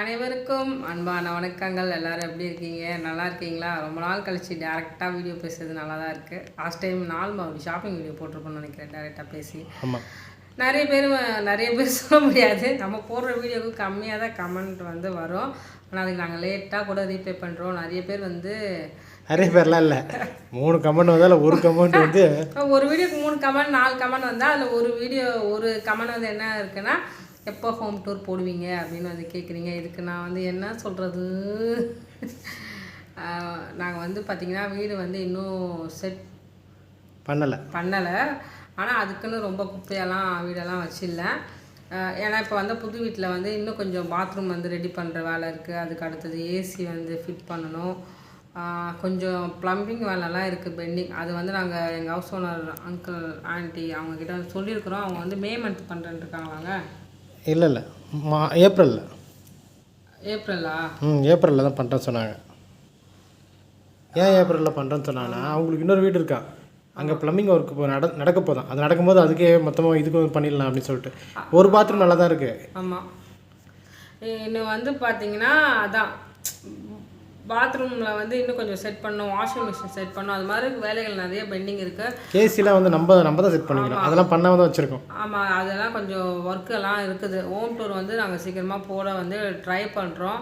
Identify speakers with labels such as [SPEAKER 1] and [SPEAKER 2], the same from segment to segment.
[SPEAKER 1] அனைவருக்கும் அன்பான வணக்கங்கள் எல்லோரும் எப்படி இருக்கீங்க நல்லா இருக்கீங்களா ரொம்ப நாள் கழித்து டேரெக்டாக வீடியோ பேசுறது நல்லா தான் இருக்குது லாஸ்ட் டைம் நாள் ஒரு ஷாப்பிங் வீடியோ போட்டிருப்போம்னு நினைக்கிறேன் டேரெக்டாக பேசி ஆமாம் நிறைய பேர் நிறைய பேர் சொல்ல முடியாது நம்ம போடுற வீடியோவுக்கு கம்மியாக தான் கமெண்ட் வந்து வரும் ஆனால் அதுக்கு நாங்கள் லேட்டாக கூட ரீபே பண்ணுறோம் நிறைய பேர் வந்து
[SPEAKER 2] நிறைய பேர்லாம் இல்லை மூணு கமெண்ட் வந்தால் ஒரு கமெண்ட் வந்து
[SPEAKER 1] ஒரு வீடியோக்கு மூணு கமெண்ட் நாலு கமெண்ட் வந்தால் அதில் ஒரு வீடியோ ஒரு கமெண்ட் வந்து என்ன இருக்குன்னா எப்போ ஹோம் டூர் போடுவீங்க அப்படின்னு வந்து கேட்குறீங்க இதுக்கு நான் வந்து என்ன சொல்கிறது நாங்கள் வந்து பார்த்திங்கன்னா வீடு வந்து இன்னும் செட் பண்ணலை பண்ணலை ஆனால் அதுக்குன்னு ரொம்ப குப்பையெல்லாம் வீடெல்லாம் வச்சில்ல ஏன்னா இப்போ வந்து புது வீட்டில் வந்து இன்னும் கொஞ்சம் பாத்ரூம் வந்து ரெடி பண்ணுற வேலை இருக்குது அதுக்கு அடுத்தது ஏசி வந்து ஃபிட் பண்ணணும் கொஞ்சம் ப்ளம்பிங் வேலைலாம் இருக்குது பெண்டிங் அது வந்து நாங்கள் எங்கள் ஹவுஸ் ஓனர் அங்கிள் ஆண்டி அவங்கக்கிட்ட சொல்லியிருக்கிறோம் அவங்க வந்து மே மந்த் பண்ணுறேன்னு
[SPEAKER 2] இல்லை இல்லை மா ஏப்ரலில் ஏப்ரலா ம் ஏப்ரலில் தான் பண்ணுறேன்னு சொன்னாங்க ஏன் ஏப்ரலில் பண்ணுறேன்னு சொன்னாங்கன்னா அவங்களுக்கு இன்னொரு வீடு இருக்கா அங்கே ப்ளம்பிங் ஒர்க் போ நட நடக்க போதும் அது நடக்கும்போது அதுக்கே மொத்தமாக இதுக்கு பண்ணிடலாம் அப்படின்னு சொல்லிட்டு ஒரு பாத்ரூம் நல்லா தான் இருக்குது
[SPEAKER 1] ஆமாம் இன்னும் வந்து பார்த்தீங்கன்னா அதான் பாத்ரூமில் வந்து இன்னும் கொஞ்சம் செட் பண்ணும் வாஷிங் மிஷின் செட் பண்ணும் அது மாதிரி வேலைகள் நிறைய பெண்டிங் இருக்குது
[SPEAKER 2] ஏசிலாம் வந்து நம்ம நம்ம தான் செட் பண்ணிக்கணும் அதெல்லாம் பண்ண தான் வச்சுருக்கோம்
[SPEAKER 1] ஆமாம் அதெல்லாம் கொஞ்சம் எல்லாம் இருக்குது ஹோம் டூர் வந்து நாங்கள் சீக்கிரமாக போட வந்து ட்ரை பண்ணுறோம்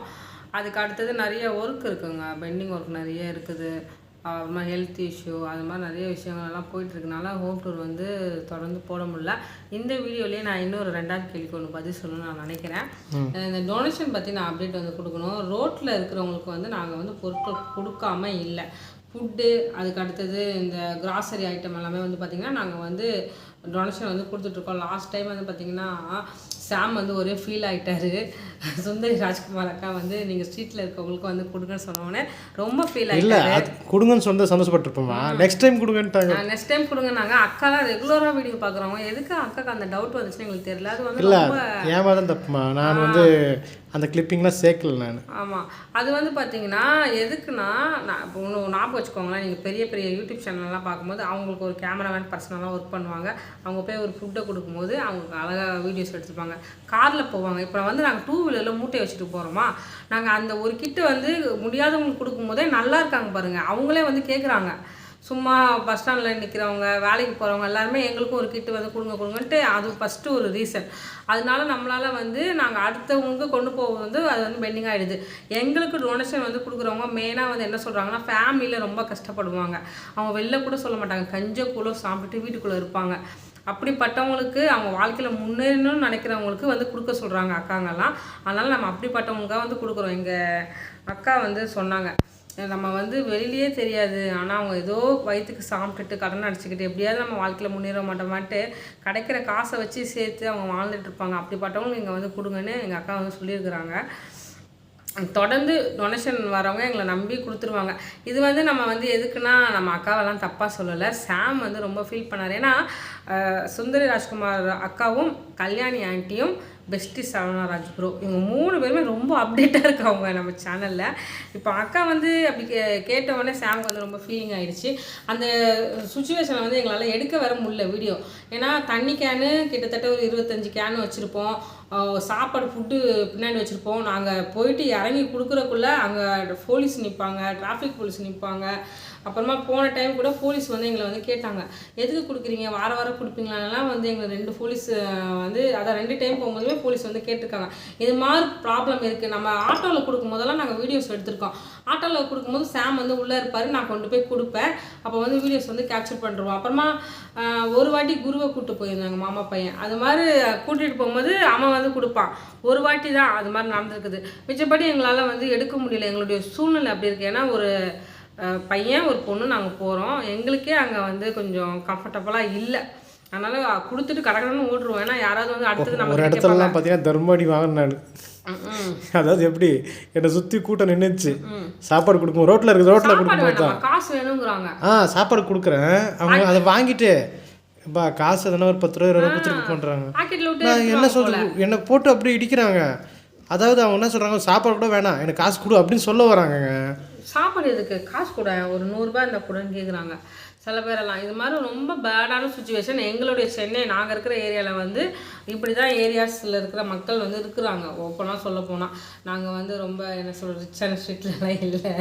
[SPEAKER 1] அதுக்கு அடுத்தது நிறைய ஒர்க் இருக்குங்க பெண்டிங் ஒர்க் நிறைய இருக்குது அப்புறமா ஹெல்த் இஷ்யூ அது மாதிரி நிறைய விஷயங்கள்லாம் போயிட்டுருக்கனால ஹோம் டூர் வந்து தொடர்ந்து போட முடியல இந்த வீடியோலேயே நான் இன்னொரு ரெண்டாவது கேள்விக்கு ஒன்று பதில் சொல்லணும்னு நான் நினைக்கிறேன் இந்த டொனேஷன் பற்றி நான் அப்டேட் வந்து கொடுக்கணும் ரோட்டில் இருக்கிறவங்களுக்கு வந்து நாங்கள் வந்து பொருட்கள் கொடுக்காம இல்லை ஃபுட்டு அதுக்கு அடுத்தது இந்த கிராசரி ஐட்டம் எல்லாமே வந்து பார்த்திங்கன்னா நாங்கள் வந்து டொனேஷன் வந்து கொடுத்துட்ருக்கோம் லாஸ்ட் டைம் வந்து பார்த்திங்கன்னா சாம் வந்து ஒரே ஃபீல் ஆகிட்டாரு சுந்தரி ராஜ்குமார் அக்கா வந்து நீங்கள் ஸ்ட்ரீட்டில் இருக்கவங்களுக்கு வந்து கொடுங்கன்னு சொன்னோடனே ரொம்ப ஃபீல் இல்லை
[SPEAKER 2] கொடுங்கன்னு சொன்ன சந்தோஷப்பட்டிருப்போமா நெக்ஸ்ட் டைம் கொடுங்கன்ட்டாங்க
[SPEAKER 1] நெக்ஸ்ட் டைம் அக்கா அக்காலாம் ரெகுலராக வீடியோ பார்க்குறவங்க எதுக்கு அக்காக்கு அந்த டவுட் வந்துச்சுன்னு எங்களுக்கு தெரியல அது வந்து இல்லை
[SPEAKER 2] ஏமாதான் தப்புமா நான் வந்து அந்த கிளிப்பிங்லாம் சேர்க்கல நான்
[SPEAKER 1] ஆமாம் அது வந்து பார்த்தீங்கன்னா எதுக்குன்னா நான் இப்போ ஒன்று ஞாபகம் வச்சுக்கோங்களேன் நீங்கள் பெரிய பெரிய யூடியூப் சேனல்லாம் பார்க்கும்போது அவங்களுக்கு ஒரு கேமராமேன் பர்சனலாக ஒர்க் பண்ணுவாங்க அவங்க போய் ஒரு ஃபுட்டை கொடுக்கும்போது அவங்களுக்கு அழகாக வீடியோஸ் எடுத்துப்பாங்க காரில் போவாங்க இப்போ வந்து நாங்கள் டூ டூவீலரில் மூட்டை வச்சுட்டு போகிறோமா நாங்கள் அந்த ஒரு கிட்டு வந்து முடியாதவங்களுக்கு கொடுக்கும் போதே நல்லா இருக்காங்க பாருங்கள் அவங்களே வந்து கேட்குறாங்க சும்மா பஸ் ஸ்டாண்டில் நிற்கிறவங்க வேலைக்கு போகிறவங்க எல்லாருமே எங்களுக்கும் ஒரு கிட்டு வந்து கொடுங்க கொடுங்கன்ட்டு அது ஃபஸ்ட்டு ஒரு ரீசன் அதனால நம்மளால் வந்து நாங்கள் அடுத்தவங்க கொண்டு போகும் வந்து அது வந்து பெண்டிங் ஆகிடுது எங்களுக்கு டொனேஷன் வந்து கொடுக்குறவங்க மெயினாக வந்து என்ன சொல்கிறாங்கன்னா ஃபேமிலியில் ரொம்ப கஷ்டப்படுவாங்க அவங்க வெளில கூட சொல்ல மாட்டாங்க கஞ்ச கூழோ சாப்பிட்டுட்டு வீட்டுக்குள்ளே இருப்பாங்க அப்படிப்பட்டவங்களுக்கு அவங்க வாழ்க்கையில் முன்னேறணும்னு நினைக்கிறவங்களுக்கு வந்து கொடுக்க சொல்கிறாங்க அக்காங்கெல்லாம் அதனால் நம்ம அப்படிப்பட்டவங்களுக்காக வந்து கொடுக்குறோம் எங்கள் அக்கா வந்து சொன்னாங்க நம்ம வந்து வெளிலேயே தெரியாது ஆனால் அவங்க ஏதோ வயிற்றுக்கு சாப்பிட்டுட்டு கடன் அடிச்சுக்கிட்டு எப்படியாவது நம்ம வாழ்க்கையில் முன்னேற மாட்டோமாட்டு கிடைக்கிற காசை வச்சு சேர்த்து அவங்க வாழ்ந்துட்டு இருப்பாங்க அப்படிப்பட்டவங்களுக்கு இங்கே வந்து கொடுங்கன்னு எங்கள் அக்கா வந்து சொல்லியிருக்கிறாங்க தொடர்ந்து டொனேஷன் வரவங்க எங்களை நம்பி கொடுத்துருவாங்க இது வந்து நம்ம வந்து எதுக்குன்னா நம்ம அக்காவெல்லாம் தப்பாக சொல்லலை சாம் வந்து ரொம்ப ஃபீல் பண்ணார் ஏன்னா சுந்தரி ராஜ்குமார் அக்காவும் கல்யாணி ஆண்டியும் பெஸ்ட்டு சரவணா ராஜ் ப்ரோ இவங்க மூணு பேருமே ரொம்ப அப்டேட்டாக இருக்காங்க நம்ம சேனலில் இப்போ அக்கா வந்து அப்படி கே கேட்டவொடனே சாமுக்கு வந்து ரொம்ப ஃபீலிங் ஆகிடுச்சு அந்த சுச்சுவேஷனை வந்து எங்களால் எடுக்க வர முடியல வீடியோ ஏன்னா தண்ணி கேனு கிட்டத்தட்ட ஒரு இருபத்தஞ்சி கேன் வச்சுருப்போம் சாப்பாடு ஃபுட்டு பின்னாடி வச்சுருப்போம் நாங்கள் போயிட்டு இறங்கி கொடுக்குறக்குள்ளே அங்கே போலீஸ் நிற்பாங்க டிராஃபிக் போலீஸ் நிற்பாங்க அப்புறமா போன டைம் கூட போலீஸ் வந்து எங்களை வந்து கேட்டாங்க எதுக்கு கொடுக்குறீங்க வார வாரம் கொடுப்பீங்களாலாம் வந்து எங்கள் ரெண்டு போலீஸ் வந்து அதான் ரெண்டு டைம் போகும்போதுமே போலீஸ் வந்து கேட்டிருக்காங்க இது மாதிரி ப்ராப்ளம் இருக்குது நம்ம ஆட்டோவில் கொடுக்கும் போதெல்லாம் நாங்கள் வீடியோஸ் எடுத்திருக்கோம் ஆட்டோவில் கொடுக்கும்போது சாம் வந்து உள்ளே இருப்பார் நான் கொண்டு போய் கொடுப்பேன் அப்போ வந்து வீடியோஸ் வந்து கேப்சர் பண்ணுறோம் அப்புறமா ஒரு வாட்டி குருவை கூப்பிட்டு போயிருந்தாங்க மாமா பையன் அது மாதிரி கூட்டிகிட்டு போகும்போது அம்மா வந்து கொடுப்பான் ஒரு வாட்டி தான் அது மாதிரி நடந்திருக்குது மிச்சப்படி எங்களால் வந்து எடுக்க முடியல எங்களுடைய சூழ்நிலை அப்படி இருக்குது ஏன்னா ஒரு பையன் ஒரு பொண்ணு நாங்கள் போகிறோம் எங்களுக்கே அங்கே வந்து கொஞ்சம் கம்ஃபர்டபுளாக இல்லை அதனால கொடுத்துட்டு கடகடன்னு ஓட்டுருவோம் ஏன்னா யாராவது வந்து அடுத்தது
[SPEAKER 2] நம்ம ஒரு இடத்துல பார்த்தீங்கன்னா தர்மடி வாங்கினாள் அதாவது எப்படி என்னை சுற்றி கூட்டம் நின்றுச்சு சாப்பாடு கொடுக்கும் ரோட்டில் இருக்குது
[SPEAKER 1] ரோட்டில் கொடுக்கும் தான் காசு வேணுங்கிறாங்க
[SPEAKER 2] ஆ சாப்பாடு கொடுக்குறேன் அவங்க அதை வாங்கிட்டு பா காசு எதனா ஒரு பத்து ரூபா இருபது ரூபா
[SPEAKER 1] பண்ணுறாங்க நான்
[SPEAKER 2] என்ன சொல்றது என்னை போட்டு அப்படியே இடிக்கிறாங்க அதாவது அவங்க என்ன சொல்கிறாங்க சாப்பாடு கூட வேணாம் எனக்கு காசு கொடு அப்படின்னு சொல்ல வராங்க
[SPEAKER 1] ஒரு இதுக்கு காசு கூட ஒரு நூறுரூபா இருந்தால் கூடன்னு கேட்குறாங்க சில பேரெல்லாம் இது மாதிரி ரொம்ப பேடான சுச்சுவேஷன் எங்களுடைய சென்னை நாங்கள் இருக்கிற ஏரியாவில் வந்து இப்படி தான் ஏரியாஸில் இருக்கிற மக்கள் வந்து இருக்கிறாங்க ஓப்பனாக சொல்ல போனால் நாங்கள் வந்து ரொம்ப என்ன சொல்கிறது ரிச்சான ஸ்ட்ரீட்லாம் இல்லை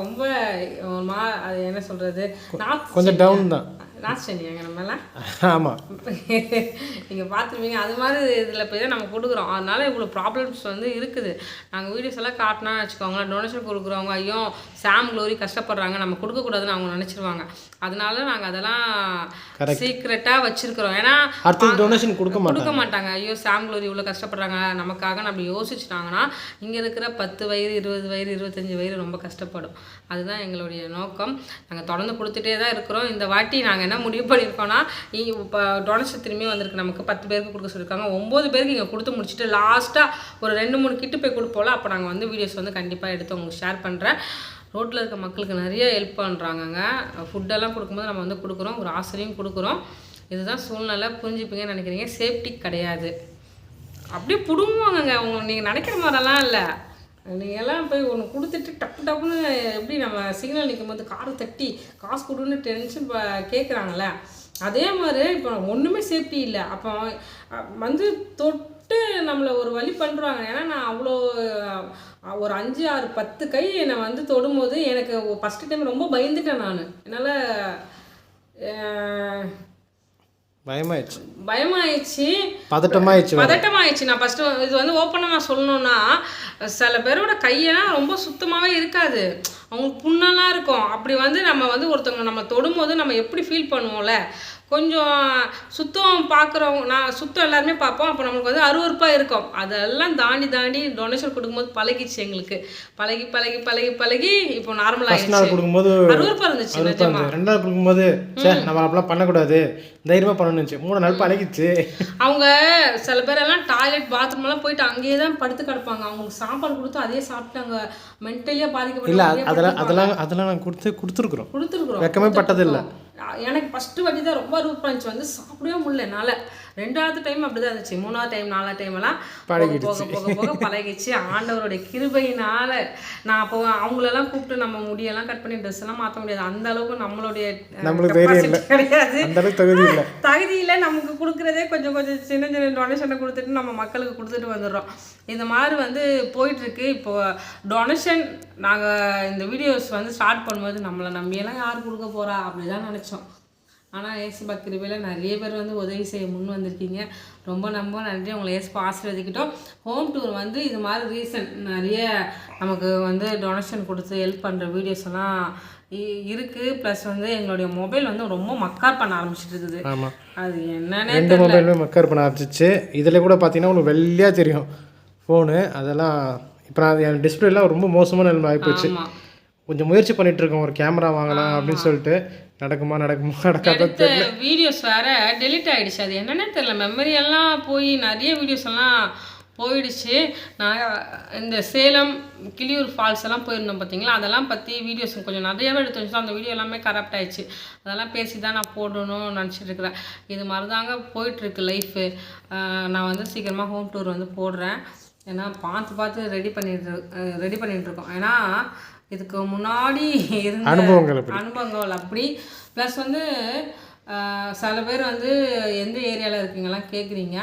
[SPEAKER 1] ரொம்ப மா அது என்ன சொல்கிறது
[SPEAKER 2] நான் கொஞ்சம் டவுன் தான்
[SPEAKER 1] லாஸ்ட் சனியாங்க நம்மலாம் ஆமாம் நீங்கள் பார்த்துருப்பீங்க அது மாதிரி இதில் போய் தான் நம்ம கொடுக்குறோம் அதனால இவ்வளோ ப்ராப்ளம்ஸ் வந்து இருக்குது நாங்கள் வீடியோஸ் எல்லாம் காட்டினா வச்சுக்கோங்களேன் டொனேஷன் கொடுக்குறவங்க ஐயோ சாம் க்ளோரி கஷ்டப்படுறாங்க நம்ம கொடுக்கக்கூடாதுன்னு அவங்க நினச்சிருவாங்க அதனால நாங்கள் அதெல்லாம் சீக்ரெட்டாக வச்சுருக்குறோம்
[SPEAKER 2] ஏன்னா டொனேஷன் கொடுக்க கொடுக்க
[SPEAKER 1] மாட்டாங்க ஐயோ சாம் க்ளோரி இவ்வளோ கஷ்டப்படுறாங்க நமக்காக நம்ம யோசிச்சிட்டாங்கன்னா இங்கே இருக்கிற பத்து வயிறு இருபது வயிறு இருபத்தஞ்சி வயிறு ரொம்ப கஷ்டப்படும் அதுதான் எங்களுடைய நோக்கம் நாங்கள் தொடர்ந்து கொடுத்துட்டே தான் இருக்கிறோம் இந்த வாட்டி நாங்கள் என்ன முடிவு பண்ணியிருக்கோன்னா இப்போ டொனேஷன் திரும்பி வந்திருக்கு நமக்கு பத்து பேருக்கு கொடுக்க சொல்லியிருக்காங்க ஒம்பது பேருக்கு இங்கே கொடுத்து முடிச்சுட்டு லாஸ்ட்டாக ஒரு ரெண்டு மூணு கிட்டு போய் கொடுப்போம்ல அப்போ நாங்கள் வந்து வீடியோஸ் வந்து கண்டிப்பாக எடுத்து உங்களுக்கு ஷேர் பண்ணுறேன் ரோட்டில் இருக்க மக்களுக்கு நிறைய ஹெல்ப் பண்ணுறாங்கங்க ஃபுட்டெல்லாம் கொடுக்கும்போது நம்ம வந்து கொடுக்குறோம் ஒரு ஆசிரியும் கொடுக்குறோம் இதுதான் சூழ்நிலை புரிஞ்சுப்பீங்கன்னு நினைக்கிறீங்க சேஃப்டி கிடையாது அப்படியே பிடுங்குவாங்கங்க அவங்க நீங்கள் நினைக்கிற மாதிரிலாம் இல்லை நீ எல்லாம் போய் ஒன்று கொடுத்துட்டு டப்பு டப்புன்னு எப்படி நம்ம சிக்னல் நிற்கும் போது காரை தட்டி காசு கொடுன்னு டென்ஷன் கேட்குறாங்களே அதே மாதிரி இப்போ ஒன்றுமே சேஃப்டி இல்லை அப்போ வந்து தொட்டு நம்மளை ஒரு வழி பண்ணுறாங்க ஏன்னா நான் அவ்வளோ ஒரு அஞ்சு ஆறு பத்து கை என்னை வந்து தொடும்போது எனக்கு ஃபஸ்ட்டு டைம் ரொம்ப பயந்துட்டேன் நான் என்னால் பயமாயிடுச்சு பயமாயிடுச்சு
[SPEAKER 2] பதட்டமாயிடுச்சு
[SPEAKER 1] பதட்டமாயிடுச்சு நான் ஃபஸ்ட்டு இது வந்து ஓப்பனாக நான் சொல்லணும்னா சில பேரோட கையெல்லாம் ரொம்ப சுத்தமாகவே இருக்காது அவங்களுக்கு புண்ணெல்லாம் இருக்கும் அப்படி வந்து நம்ம வந்து ஒருத்தவங்க நம்ம தொடும்போது நம்ம எப்படி ஃபீல் பண்ணுவோம்ல கொஞ்சம் சுத்தம் பார்க்குறவங்க நான் சுத்தம் எல்லாருமே பார்ப்போம் அப்போ நம்மளுக்கு வந்து அறுவறுப்பாக இருக்கும் அதெல்லாம் தாண்டி தாண்டி டொனேஷன் கொடுக்கும்போது பழகிச்சு எங்களுக்கு பழகி பழகி பழகி பழகி இப்போ நார்மலாக கொடுக்கும்போது அறுவறுப்பாக
[SPEAKER 2] இருந்துச்சு ரெண்டாவது கொடுக்கும்போது சரி நம்ம அப்படிலாம் பண்ணக்கூடாது தைரியமாக பண்ணணுச்சு மூணு நாள் பழகிச்சு
[SPEAKER 1] அவங்க சில பேர் எல்லாம் டாய்லெட் பாத்ரூம்லாம் போயிட்டு அங்கேயே தான் படுத்து கிடப்பாங்க அவங்களுக்கு சாப்பாடு கொடுத்து அதே சாப்பிட்டாங்க மென்டலியாக பாதிக்கப்பட்ட
[SPEAKER 2] இல்லை அதெல்லாம் அதெல்லாம் அதெல்லாம் நாங்கள் கொடுத்து கொடுத்துருக்குறோம் கொடுத்துருக்குறோம் வெக்கமே பட்டதில்லை
[SPEAKER 1] எனக்கு ஃபஸ்ட்டு வாட்டி தான் ரொம்ப ரூட் பண்ணிச்சு வந்து சாப்பிடவே முடியல என்னால் ரெண்டாவது டைம் அப்படிதான் இருந்துச்சு மூணாவது டைம் நாலாவது டைம் எல்லாம் போக போக போக பழகிச்சு ஆண்டவருடைய கிருபையினால நான் அப்போ அவங்களெல்லாம் கூப்பிட்டு நம்ம முடியெல்லாம் கட் பண்ணி ட்ரெஸ் எல்லாம் மாற்ற முடியாது அந்த அளவுக்கு நம்மளுடைய கிடையாது இல்லை நமக்கு கொடுக்குறதே கொஞ்சம் கொஞ்சம் சின்ன சின்ன டொனேஷனை கொடுத்துட்டு நம்ம மக்களுக்கு கொடுத்துட்டு வந்துடுறோம் இந்த மாதிரி வந்து போயிட்டு இருக்கு இப்போ டொனேஷன் நாங்கள் இந்த வீடியோஸ் வந்து ஸ்டார்ட் பண்ணும்போது நம்மளை நம்பியெல்லாம் யார் கொடுக்க போறா அப்படி நினைச்சோம் ஆனால் ஏசுபா கிருபையில் நிறைய பேர் வந்து உதவி செய்ய முன் வந்திருக்கீங்க ரொம்ப ரொம்ப நன்றி உங்களை ஏசு ஆசீர்வதிக்கிட்டோம் ஹோம் டூர் வந்து இது மாதிரி ரீசன் நிறைய நமக்கு வந்து டொனேஷன் கொடுத்து ஹெல்ப் பண்ணுற வீடியோஸ் எல்லாம் இருக்குது ப்ளஸ் வந்து எங்களுடைய மொபைல் வந்து ரொம்ப மக்கார் பண்ண ஆரம்பிச்சிட்டு இருக்குது ஆமாம் அது என்னன்னே
[SPEAKER 2] ரெண்டு மொபைலுமே மக்கார் பண்ண ஆரம்பிச்சிச்சு இதில் கூட பார்த்தீங்கன்னா உங்களுக்கு வெள்ளியாக தெரியும் ஃபோனு அதெல்லாம் இப்போ என் டிஸ்பிளேலாம் ரொம்ப மோசமான நிலைமை ஆகிப்போச்சு கொஞ்சம் முயற்சி பண்ணிகிட்ருக்கோம் ஒரு கேமரா வாங்கலாம் அப்படின்னு சொல்லிட்டு நடக்குமா நடக்குமா
[SPEAKER 1] நடக்காத தெரியல வீடியோஸ் வேற டெலிட் ஆகிடுச்சு அது என்னன்னே தெரியல மெமரி எல்லாம் போய் நிறைய வீடியோஸ் எல்லாம் போயிடுச்சு நான் இந்த சேலம் கிளியூர் ஃபால்ஸ் எல்லாம் போயிருந்தோம் பார்த்தீங்களா அதெல்லாம் பற்றி வீடியோஸ் கொஞ்சம் நிறையாவே எடுத்து வச்சு அந்த வீடியோ எல்லாமே கரெக்ட் ஆயிடுச்சு அதெல்லாம் பேசி தான் நான் போடணும்னு நினச்சிட்டு இருக்கிறேன் இது மாதிரி தாங்க போயிட்டுருக்கு லைஃபு நான் வந்து சீக்கிரமாக ஹோம் டூர் வந்து போடுறேன் ஏன்னா பார்த்து பார்த்து ரெடி பண்ணிட்டு ரெடி பண்ணிகிட்டு இருக்கோம் ஏன்னா இதுக்கு முன்னாடி
[SPEAKER 2] இருந்த அனுபவங்கள்
[SPEAKER 1] அனுபவங்கள் அப்படி ப்ளஸ் வந்து சில பேர் வந்து எந்த ஏரியாவில் இருக்கீங்கலாம் கேட்குறீங்க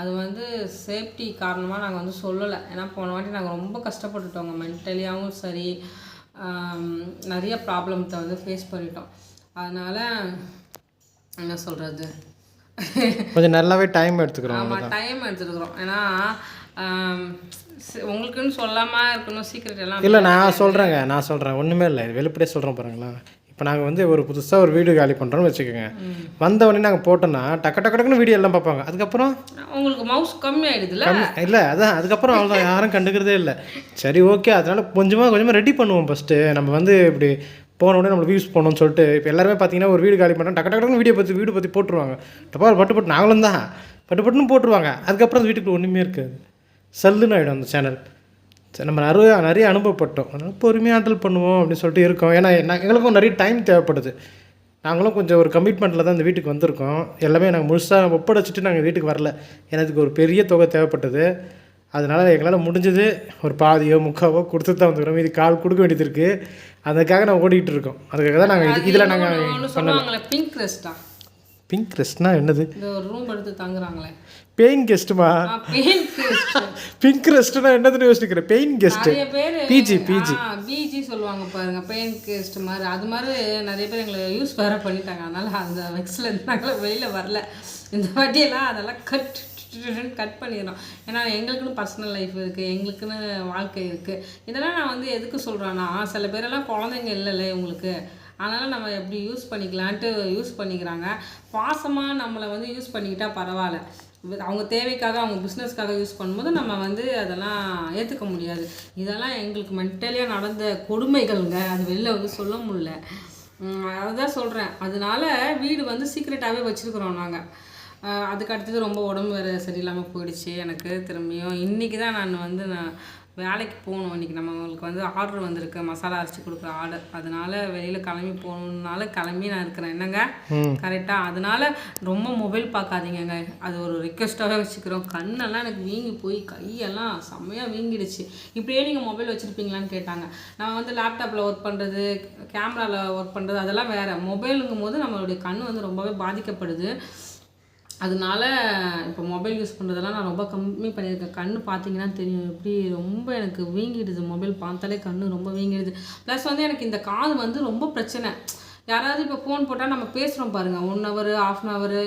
[SPEAKER 1] அது வந்து சேஃப்டி காரணமாக நாங்கள் வந்து சொல்லலை ஏன்னா போன வாட்டி நாங்கள் ரொம்ப கஷ்டப்பட்டுட்டோங்க மென்டலியாகவும் சரி நிறைய ப்ராப்ளம்த்தை வந்து ஃபேஸ் பண்ணிட்டோம் அதனால் என்ன சொல்கிறது
[SPEAKER 2] கொஞ்சம் நல்லாவே டைம்
[SPEAKER 1] எடுத்துக்கிறோம் ஆமாம் டைம் எடுத்துருக்குறோம் ஏன்னா உங்களுக்குன்னு சொல்லாமல் இருக்கணும் சீக்கிரம் எல்லாம்
[SPEAKER 2] இல்லை நான் சொல்கிறேங்க நான் சொல்கிறேன் ஒன்றுமே இல்லை வெளிப்படையே சொல்கிறேன் பாருங்களேன் இப்போ நாங்கள் வந்து ஒரு புதுசாக ஒரு வீடியோ காலி பண்ணுறோம்னு வச்சுக்கோங்க வந்த உடனே நாங்கள் போட்டோம்னா டக்கு டக்கு டக்குனு வீடியோ எல்லாம் பார்ப்பாங்க அதுக்கப்புறம்
[SPEAKER 1] உங்களுக்கு மவுஸ் கம்மி ஆகிடுதுல
[SPEAKER 2] இல்லை அதான் அதுக்கப்புறம் அவ்வளோ யாரும் கண்டுக்கிறதே இல்லை சரி ஓகே அதனால் கொஞ்சமாக கொஞ்சமாக ரெடி பண்ணுவோம் ஃபஸ்ட்டு நம்ம வந்து இப்படி போன உடனே நம்மளுக்கு வியூஸ் போகணும்னு சொல்லிட்டு இப்போ எல்லாருமே பார்த்தீங்கன்னா ஒரு வீடு காலி பண்ணோம் டக்கு டக்குனு வீடியோ பற்றி வீடு பற்றி போட்டுருவாங்க டப்பா பட்டு பட்டு நாங்களும் தான் பட்டு பட்டுன்னு போட்டுருவாங்க அதுக்கப்புறம் வீட்டுக்குள்ள ஒன்றுமே இருக்காது சல்லுன்னு ஆகிடும் அந்த சேனல் நம்ம நிறைய நிறைய அனுபவப்பட்டோம் அதனால் பொறுமையாக ஹேண்டில் பண்ணுவோம் அப்படின்னு சொல்லிட்டு இருக்கோம் ஏன்னா எங்களுக்கும் நிறைய டைம் தேவைப்படுது நாங்களும் கொஞ்சம் ஒரு கமிட்மெண்ட்டில் தான் இந்த வீட்டுக்கு வந்திருக்கோம் எல்லாமே நாங்கள் முழுசாக ஒப்படைச்சிட்டு நாங்கள் வீட்டுக்கு வரல எனக்கு இதுக்கு ஒரு பெரிய தொகை தேவைப்பட்டது அதனால் எங்களால் முடிஞ்சது ஒரு பாதியோ முக்காவோ கொடுத்து தான் வந்துக்கிறோம் இது கால் கொடுக்க வேண்டியது இருக்குது அதுக்காக நான் ஓடிக்கிட்டு இருக்கோம் அதுக்காக தான் நாங்கள் இதில்
[SPEAKER 1] நாங்கள் பிங்க் ரெஸ்ட்டாக
[SPEAKER 2] பிங்க் ரெஸ்ட்னா என்னது
[SPEAKER 1] ரூம் எடுத்து தங்குறாங்களே
[SPEAKER 2] பெயின் கெஸ்ட்டுமா பிங்க் ரெஸ்ட்னா என்னதுன்னு யோசிக்கிறேன் paying guest PG PG
[SPEAKER 1] PG சொல்லுவாங்க பாருங்க பெயின் கெஸ்ட் மாதிரி அது மாதிரி நிறைய பேர் எங்களை யூஸ் வேற பண்ணிட்டாங்க அதனால அந்த வெக்ஸில் இருந்தாங்களா வெளியில் வரல இந்த வாட்டியெல்லாம் அதெல்லாம் கட் கட் பண்ணிடுறோம் ஏன்னா எங்களுக்குன்னு பர்சனல் லைஃப் இருக்குது எங்களுக்குன்னு வாழ்க்கை இருக்குது இதெல்லாம் நான் வந்து எதுக்கு சொல்கிறேன்னா சில பேரெல்லாம் குழந்தைங்க இல்லைல்ல உங்களுக்கு அதனால் நம்ம எப்படி யூஸ் பண்ணிக்கலான்ட்டு யூஸ் பண்ணிக்கிறாங்க பாசமாக நம்மளை வந்து யூஸ் பண்ணிக்கிட்டால் பரவாயில்ல அவங்க தேவைக்காக அவங்க பிஸ்னஸ்க்காக யூஸ் பண்ணும்போது நம்ம வந்து அதெல்லாம் ஏற்றுக்க முடியாது இதெல்லாம் எங்களுக்கு மென்டலியாக நடந்த கொடுமைகள்ங்க அது வெளில வந்து சொல்ல முடில அதுதான் சொல்கிறேன் அதனால வீடு வந்து சீக்ரெட்டாகவே வச்சுருக்குறோம் நாங்கள் அதுக்கு அடுத்தது ரொம்ப உடம்பு வேறு சரியில்லாமல் போயிடுச்சு எனக்கு திரும்பியும் இன்றைக்கி தான் நான் வந்து நான் வேலைக்கு போகணும் இன்றைக்கி நம்மளுக்கு வந்து ஆர்டர் வந்திருக்கு மசாலா அரைச்சி கொடுக்குற ஆர்டர் அதனால வெளியில் கிளம்பி போகணுன்னால கிளம்பி நான் இருக்கிறேன் என்னங்க கரெக்டாக அதனால ரொம்ப மொபைல் பார்க்காதீங்கங்க அது ஒரு ரிக்வெஸ்ட்டாகவே வச்சுக்கிறோம் கண்ணெல்லாம் எனக்கு வீங்கி போய் கையெல்லாம் செம்மையாக வீங்கிடுச்சு இப்படியே நீங்கள் மொபைல் வச்சுருப்பீங்களான்னு கேட்டாங்க நான் வந்து லேப்டாப்பில் ஒர்க் பண்ணுறது கேமராவில் ஒர்க் பண்ணுறது அதெல்லாம் வேறு மொபைலுங்கும் போது நம்மளுடைய கண் வந்து ரொம்பவே பாதிக்கப்படுது அதனால இப்போ மொபைல் யூஸ் பண்ணுறதெல்லாம் நான் ரொம்ப கம்மி பண்ணியிருக்கேன் கண் பார்த்தீங்கன்னா தெரியும் எப்படி ரொம்ப எனக்கு வீங்கிடுது மொபைல் பார்த்தாலே கண் ரொம்ப வீங்கிடுது ப்ளஸ் வந்து எனக்கு இந்த காது வந்து ரொம்ப பிரச்சனை யாராவது இப்போ ஃபோன் போட்டால் நம்ம பேசுகிறோம் பாருங்கள் one hour half an hour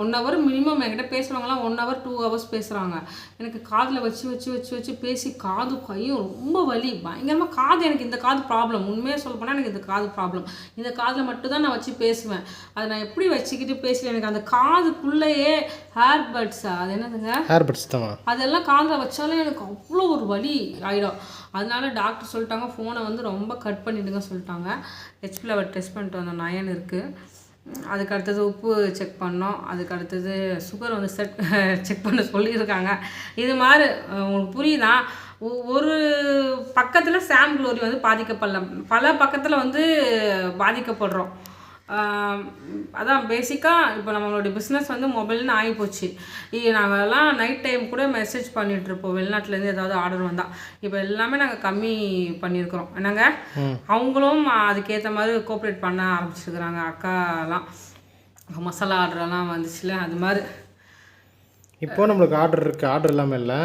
[SPEAKER 1] one hour minimum என்கிட்ட பேசுகிறவங்களாம் ஒன் ஹவர் டூ ஹவர்ஸ் பேசுகிறாங்க எனக்கு காதில் வச்சு வச்சு வச்சு வச்சு பேசி காது கையும் ரொம்ப வலி பயங்கரமாக காது எனக்கு இந்த காது ப்ராப்ளம் உண்மையாக சொல்ல போனால் எனக்கு இந்த காது ப்ராப்ளம் இந்த காதில் மட்டும்தான் நான் வச்சு பேசுவேன் அதை நான் எப்படி வச்சுக்கிட்டு பேசல எனக்கு அந்த காதுக்குள்ளேயே ஹேர் பட்ஸா அது என்னதுங்க
[SPEAKER 2] ஹேர் தான்
[SPEAKER 1] அதெல்லாம் காதில் வச்சாலும் எனக்கு அவ்வளோ ஒரு வலி ஆகிடும் அதனால டாக்டர் சொல்லிட்டாங்க ஃபோனை வந்து ரொம்ப கட் பண்ணிவிடுங்க சொல்லிட்டாங்க ஹெச்பில் அவர் டெஸ்ட் பண்ணிட்டு வந்த நயன் இருக்குது அதுக்கு அடுத்தது உப்பு செக் பண்ணோம் அதுக்கு அடுத்தது சுகர் வந்து செட் செக் பண்ண சொல்லியிருக்காங்க இது மாதிரி உங்களுக்கு புரியுதா ஒரு பக்கத்தில் சாம் குளோரி வந்து பாதிக்கப்படல பல பக்கத்தில் வந்து பாதிக்கப்படுறோம் அதான் பேசிக்காக இப்போ நம்மளோட பிஸ்னஸ் வந்து மொபைல்னு ஆகிப்போச்சு நாங்கள்லாம் நைட் டைம் கூட மெசேஜ் பண்ணிகிட்ருப்போம் வெளிநாட்டிலேருந்து ஏதாவது ஆர்டர் வந்தால் இப்போ எல்லாமே நாங்கள் கம்மி பண்ணியிருக்கிறோம் என்னங்க அவங்களும் அதுக்கேற்ற மாதிரி கோஆப்ரேட் பண்ண ஆரம்பிச்சிருக்கிறாங்க அக்காலாம் மசாலா ஆர்டரெல்லாம் வந்துச்சுல அது மாதிரி
[SPEAKER 2] இப்போ நம்மளுக்கு ஆர்டர் இருக்குது ஆர்டர் இல்லாமல் இல்லை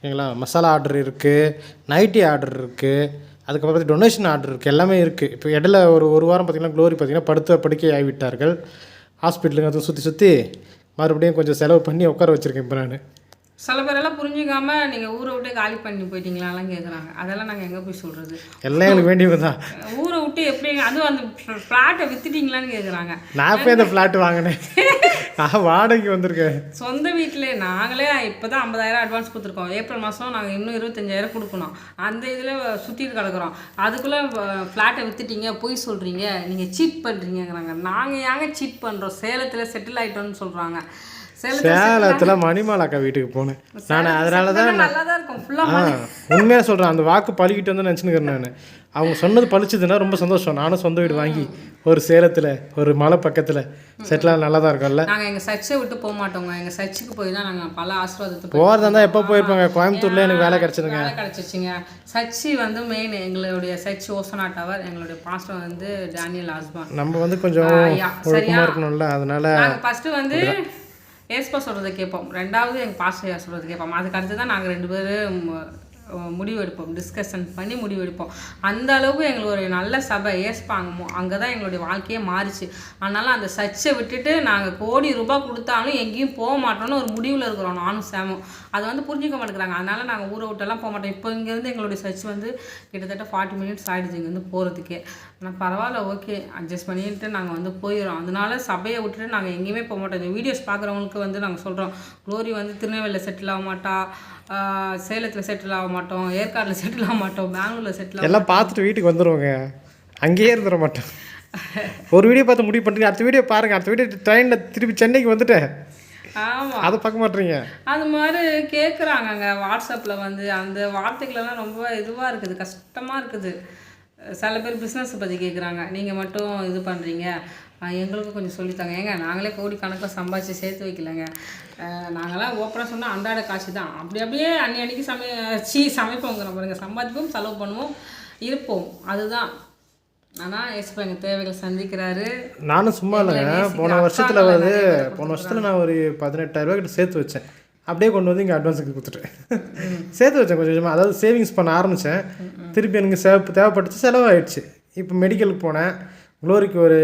[SPEAKER 2] ஓகேங்களா மசாலா ஆர்டர் இருக்குது நைட்டி ஆர்டர் இருக்குது அதுக்கப்புறம் டொனேஷன் ஆர்டர் இருக்குது எல்லாமே இருக்குது இப்போ இடையில ஒரு ஒரு வாரம் பார்த்திங்கன்னா க்ளோரி பார்த்திங்கன்னா படுத்த படுக்கை ஆகிவிட்டார்கள் ஹாஸ்பிட்டலுங்க அதை சுற்றி சுற்றி மறுபடியும் கொஞ்சம் செலவு பண்ணி உட்கார வச்சுருக்கேன் இப்போ நான்
[SPEAKER 1] சில பேரெல்லாம் புரிஞ்சுக்காம நீங்க ஊரை விட்டு காலி பண்ணி போயிட்டீங்களாலாம் கேட்குறாங்க அதெல்லாம் நாங்கள் எங்கே போய் சொல்றது
[SPEAKER 2] எல்லாம் எனக்கு வேண்டியது
[SPEAKER 1] ஊரை விட்டு எப்படி அதுவும் அந்த ஃப்ளாட்டை விற்றுட்டீங்களான்னு கேட்குறாங்க
[SPEAKER 2] நான் போய் அந்த ஃப்ளாட் வாங்கினேன் நான் வாடகைக்கு வந்திருக்கேன்
[SPEAKER 1] சொந்த வீட்டிலே நாங்களே இப்போ தான் ஐம்பதாயிரம் அட்வான்ஸ் கொடுத்துருக்கோம் ஏப்ரல் மாதம் நாங்கள் இன்னும் இருபத்தஞ்சாயிரம் கொடுக்கணும் அந்த இதில் சுற்றிட்டு கிடக்குறோம் அதுக்குள்ளே ஃப்ளாட்டை வித்துட்டீங்க போய் சொல்கிறீங்க நீங்கள் சீட் பண்ணுறீங்கிறாங்க நாங்கள் ஏங்க சீட் பண்ணுறோம் சேலத்தில் செட்டில் ஆகிட்டோன்னு சொல்கிறாங்க
[SPEAKER 2] சேலத்தில் மணிமாலாக்கா வீட்டுக்கு போனேன் நான் அதனால
[SPEAKER 1] தான்
[SPEAKER 2] உண்மையாக சொல்கிறேன் அந்த வாக்கு பழுகிட்டு வந்து நினச்சினுக்கிறேன் நான் அவங்க சொன்னது பழிச்சதுன்னா ரொம்ப சந்தோஷம் நானும் சொந்த வீடு வாங்கி ஒரு சேலத்தில் ஒரு மலை பக்கத்தில் செட்டில் நல்லா தான் இருக்கும்ல
[SPEAKER 1] நாங்கள் எங்கள் சர்ச்சை விட்டு போக மாட்டோங்க எங்கள் சர்ச்சுக்கு போய் தான் நாங்கள் பல ஆசீர்வாதத்துக்கு
[SPEAKER 2] போகிறதா இருந்தால் எப்போ போயிருப்பாங்க கோயம்புத்தூரில் எனக்கு வேலை கிடச்சிருங்க
[SPEAKER 1] வேலை கிடச்சிச்சிங்க சர்ச்சு வந்து மெயின் எங்களுடைய சர்ச் ஓசனா டவர் எங்களுடைய பாஸ்டர் வந்து டேனியல் ஆஸ்பான்
[SPEAKER 2] நம்ம வந்து கொஞ்சம் இருக்கணும்ல அதனால
[SPEAKER 1] ஃபஸ்ட்டு வந்து ஏஸ்பா சொல்கிறத கேட்போம் ரெண்டாவது எங்கள் பாஸ்டையா சொல்கிறது கேட்போம் அதுக்கு அடுத்து தான் நாங்கள் ரெண்டு பேரும் முடிவெடுப்போம் டிஸ்கஷன் பண்ணி முடிவெடுப்போம் அந்த அளவுக்கு எங்களுக்கு ஒரு நல்ல சபை ஏஸ்பாங்கமோ அங்கே தான் எங்களுடைய வாழ்க்கையே மாறிச்சு அதனால் அந்த சர்ச்சை விட்டுட்டு நாங்கள் கோடி ரூபாய் கொடுத்தாலும் எங்கேயும் போக மாட்டோம்னு ஒரு முடிவில் இருக்கிறோம் நானும் சேமும் அதை வந்து புரிஞ்சுக்க மாட்டேங்கிறாங்க அதனால் நாங்கள் ஊரை விட்டெல்லாம் போக மாட்டோம் இப்போ இங்கேருந்து எங்களுடைய சர்ச் வந்து கிட்டத்தட்ட ஃபார்ட்டி மினிட்ஸ் ஆகிடுச்சு இங்கேருந்து போகிறதுக்கே ஆனால் பரவாயில்ல ஓகே அட்ஜஸ்ட் பண்ணிட்டு நாங்கள் வந்து போயிடும் அதனால சபையை விட்டுட்டு நாங்கள் எங்கேயுமே போக மாட்டோம் இந்த வீடியோஸ் பார்க்குறவங்களுக்கு வந்து நாங்கள் சொல்கிறோம் க்ளோரி வந்து திருநெல்வேலியில் செட்டில் ஆக மாட்டா சேலத்தில் செட்டில் ஆக மாட்டோம் ஏற்காடில் செட்டில் ஆக மாட்டோம் பெங்களூரில் செட்டில்
[SPEAKER 2] எல்லாம் பார்த்துட்டு வீட்டுக்கு வந்துடுவோங்க அங்கேயே இருந்துட மாட்டோம் ஒரு வீடியோ பார்த்து முடிவு பண்ணுறீங்க அடுத்த வீடியோ பாருங்கள் அடுத்த வீடியோ ட்ரெயினில் திருப்பி சென்னைக்கு வந்துட்டேன் ஆமாம் அதை பார்க்க மாட்டீங்க
[SPEAKER 1] அது மாதிரி கேட்குறாங்கங்க வாட்ஸ்அப்பில் வந்து அந்த வார்த்தைகளெல்லாம் ரொம்ப இதுவாக இருக்குது கஷ்டமாக இருக்குது சில பேர் பிஸ்னஸை பற்றி கேட்குறாங்க நீங்கள் மட்டும் இது பண்ணுறீங்க எங்களுக்கும் கொஞ்சம் சொல்லித்தாங்க ஏங்க நாங்களே கோடி கணக்கில் சம்பாதிச்சு சேர்த்து வைக்கலங்க நாங்களாம் ஓப்பனாக சொன்னால் அன்றாட காட்சி தான் அப்படி அப்படியே அன்னி அன்னைக்கு சமை சீ சமைப்போங்கிற பாருங்கள் சம்பாதிப்போம் செலவு பண்ணுவோம் இருப்போம் அதுதான் ஆனால் எஸ் எங்கள் தேவைகள் சந்திக்கிறாரு
[SPEAKER 2] நானும் சும்மா இல்லைங்க போன வருஷத்தில் வந்து போன வருஷத்தில் நான் ஒரு பதினெட்டாயிரரூவா கிட்ட சேர்த்து வச்சேன் அப்படியே கொண்டு வந்து இங்கே அட்வான்ஸுக்கு கொடுத்துட்டேன் சேர்த்து வச்சேன் கொஞ்சம் கொஞ்சமாக அதாவது சேவிங்ஸ் பண்ண ஆரம்பித்தேன் திருப்பி எனக்கு சேவ் தேவைப்பட்டுச்சு செலவாயிடுச்சு இப்போ மெடிக்கலுக்கு போனேன் குளோரிக்கு ஒரு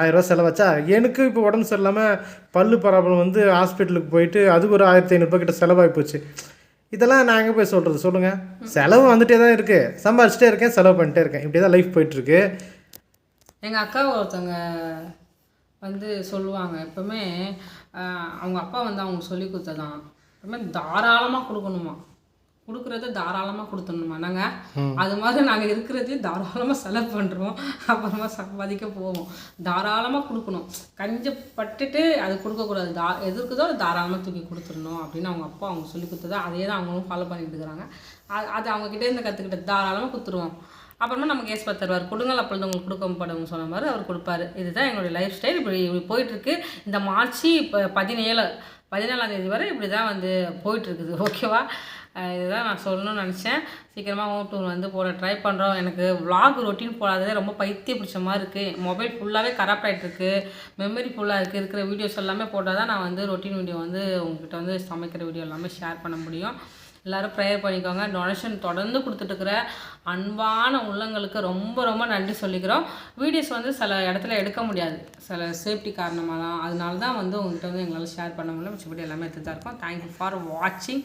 [SPEAKER 2] ஆயிரரூவா செலவாச்சா எனக்கு இப்போ உடம்பு சரியில்லாமல் பல்லு பராபரம் வந்து ஹாஸ்பிட்டலுக்கு போயிட்டு அதுக்கு ஒரு ஆயிரத்தி ஐநூறுபா கிட்ட செலவாகி போச்சு இதெல்லாம் நான் எங்கே போய் சொல்கிறது சொல்லுங்கள் செலவு வந்துகிட்டே தான் இருக்குது சம்பாரிச்சிட்டே இருக்கேன் செலவு பண்ணிட்டே இருக்கேன் இப்படி தான் லைஃப் போயிட்டுருக்கு
[SPEAKER 1] எங்கள் அக்கா ஒருத்தவங்க வந்து சொல்லுவாங்க எப்போவுமே அவங்க அப்பா வந்து அவங்க சொல்லி கொடுத்ததான் எப்பவுமே தாராளமாக கொடுக்கணுமா கொடுக்குறத தாராளமாக கொடுத்துடணுமா நாங்கள் அது மாதிரி நாங்கள் இருக்கிறதே தாராளமாக செலவு பண்ணுறோம் அப்புறமா சம்பாதிக்க போவோம் தாராளமாக கொடுக்கணும் கஞ்சப்பட்டுட்டு அது கொடுக்கக்கூடாது தா எது இருக்குதோ அது தாராளமாக தூக்கி கொடுத்துடணும் அப்படின்னு அவங்க அப்பா அவங்க சொல்லி கொடுத்ததோ அதே தான் அவங்களும் ஃபாலோ பண்ணிட்டு இருக்கிறாங்க அது அது கிட்டே இருந்து கற்றுக்கிட்ட தாராளமாக கொடுத்துருவோம் அப்புறமா கேஸ் ஏஸ் தருவார் கொடுங்கல் அப்பொழுது உங்களுக்கு கொடுக்கப்படும் சொன்ன மாதிரி அவர் கொடுப்பாரு இதுதான் எங்களுடைய லைஃப் ஸ்டைல் இப்படி இப்படி போயிட்டுருக்கு இந்த மார்ச் இப்போ பதினேழு பதினேழாம் தேதி வரை இப்படி தான் வந்து போயிட்டுருக்குது ஓகேவா இதுதான் நான் சொல்லணும்னு நினச்சேன் சீக்கிரமாக ஹோம் டூர் வந்து போட ட்ரை பண்ணுறோம் எனக்கு விலாக் ரொட்டீன் போடாததே ரொம்ப பைத்திய பிடிச்ச மாதிரி இருக்குது மொபைல் ஃபுல்லாகவே கரப்ட் ஆகிட்டுருக்கு மெமரி ஃபுல்லாக இருக்குது இருக்கிற வீடியோஸ் எல்லாமே போட்டால் தான் நான் வந்து ரொட்டீன் வீடியோ வந்து உங்ககிட்ட வந்து சமைக்கிற வீடியோ எல்லாமே ஷேர் பண்ண முடியும் எல்லோரும் ப்ரேயர் பண்ணிக்கோங்க டொனேஷன் தொடர்ந்து கொடுத்துட்டுருக்கிற அன்பான உள்ளங்களுக்கு ரொம்ப ரொம்ப நன்றி சொல்லிக்கிறோம் வீடியோஸ் வந்து சில இடத்துல எடுக்க முடியாது சில சேஃப்டி காரணமாக தான் அதனால தான் வந்து உங்கள்கிட்ட வந்து எங்களால் ஷேர் பண்ண முடியல மிச்சப்படி எல்லாமே எடுத்துகிட்டு தான் இருக்கோம் தேங்க்யூ ஃபார் வாட்சிங்